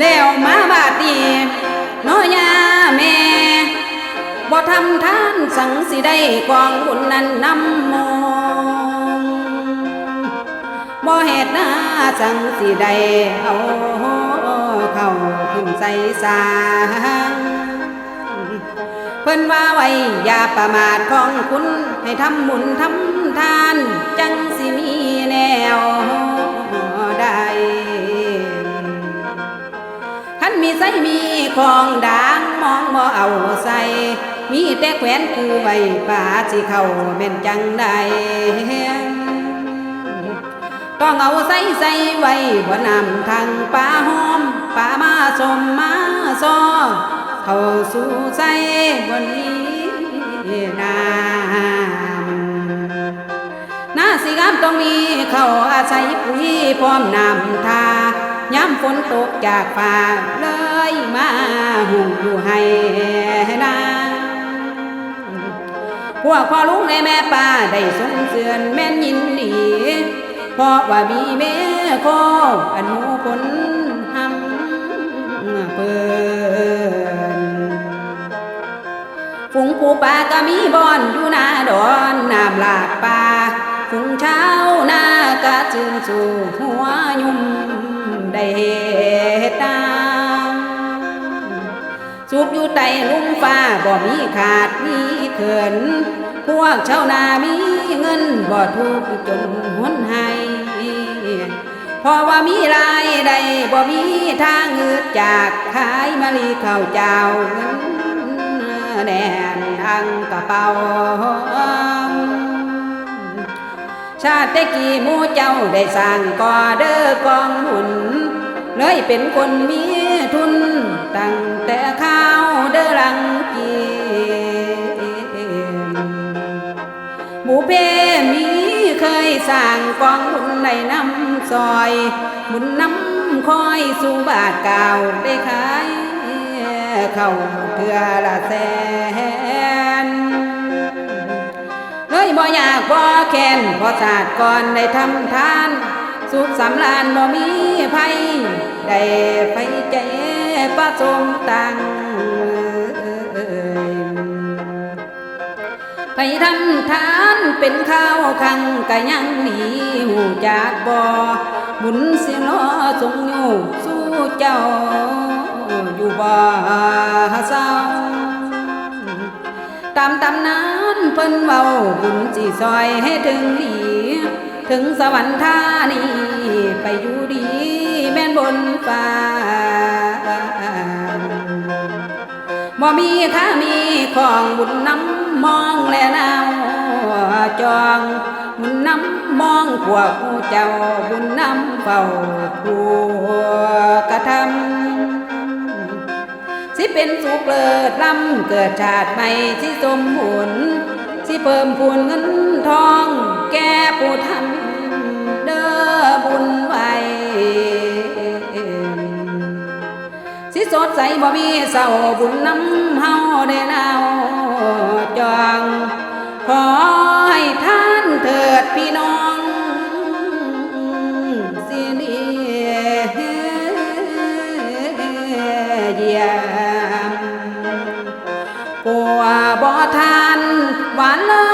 แล้วมาบาดนีน้อยาแม่บ่ทำท่านสังสิได้กองบุญนั้นนำมองบ่เหตุนาสังสิได้เอาเข้าขึ้นใส่สางเพิ่นว่าไว้อย่าประมาทของคุณให้ทำบุญทำทาน จังสิมีแนวได้ ท่านมีใส่มีของด่างมองบ่เอาใส่มีแต่แขวนคือไว้ป่าสิเข้าแม่นจังได้ต้องเอาใส่ใส่ไว้บ่นำทางป่าหอมป่ามาสมมาซอเข้าสู่ใจบนนี้นามนาสิงามต้องมีเข้าอาศัยปุ๋ยพร้อมนำทา ย้ำฝนตกจากฟ้าเลยมาหุงอยู่ให้นางพวกพ่อลุงในแม่ป้าได้สมเสือนแม่นยินดีเพราะว่ามีแม่คออนุผลหำเปินฝูงปูปลาก็มีบอนอยู่หน้าดอนน้ำหลากป่าฝูงเช้าหน้ากะจึงสู่หัวยุ่ม สุกอยู่ใต้ลุ่มฟ้าบ่มีขาดมีเขิน พวกชาวนามีเงินบ่ทุกข์จนหวนหายเพราะว่ามีรายได้บ่มีทางเงืดจากขายมะลิข้าวเจ้าเงินแน่นทางกระเป๋าชาติต่กี่มูเจ้าได้สร้างก่อเด้อกองบุญเลยเป็นคนมีทุนตั้งแต่ข้า เคยสร้างกองบุญในน้ำซอย บุญน้ำคอยสู่บาทเก่าได้ขายเข้าเทือละแสนเลยบ่อยากบ่แค้นเพอศาสตร์ก่อนได้ทำทาน สุขสำราญบ่มีภัยได้ไฟใจประสมตัง ไปทำทานเป็นข้าวคังกะยังหนีหูจากบ่อบุญเสียงล้อทรงอยู่สู้เจ้า อยู่บ่เศร้าตามตำนานเพิ่นเว้าบุญสิซอยให้ถึงดีถึงสวรรค์ท่านี้ไปอยู่ดีแม่นบนฟ้าบ่มีค่ามีของบุญน้ำมอง จองบุญน้ำมองพวกผู้เจ้าบุญน้ำเฝ้าผู้กระทำสิเป็นสุขเลิศล้ำเกิดชาติใหม่สิสมบุญสิเพิ่มพูนเงินทองแก่ผู้ทำเด้อบุญไว้สิสดใสบ่มีเศร้าบุญน้ำเฮาได้นาวจอง ขอให้ท่านเถิดพี่น้องสิเดียี่ยมปัวบ่ทานหวานเลย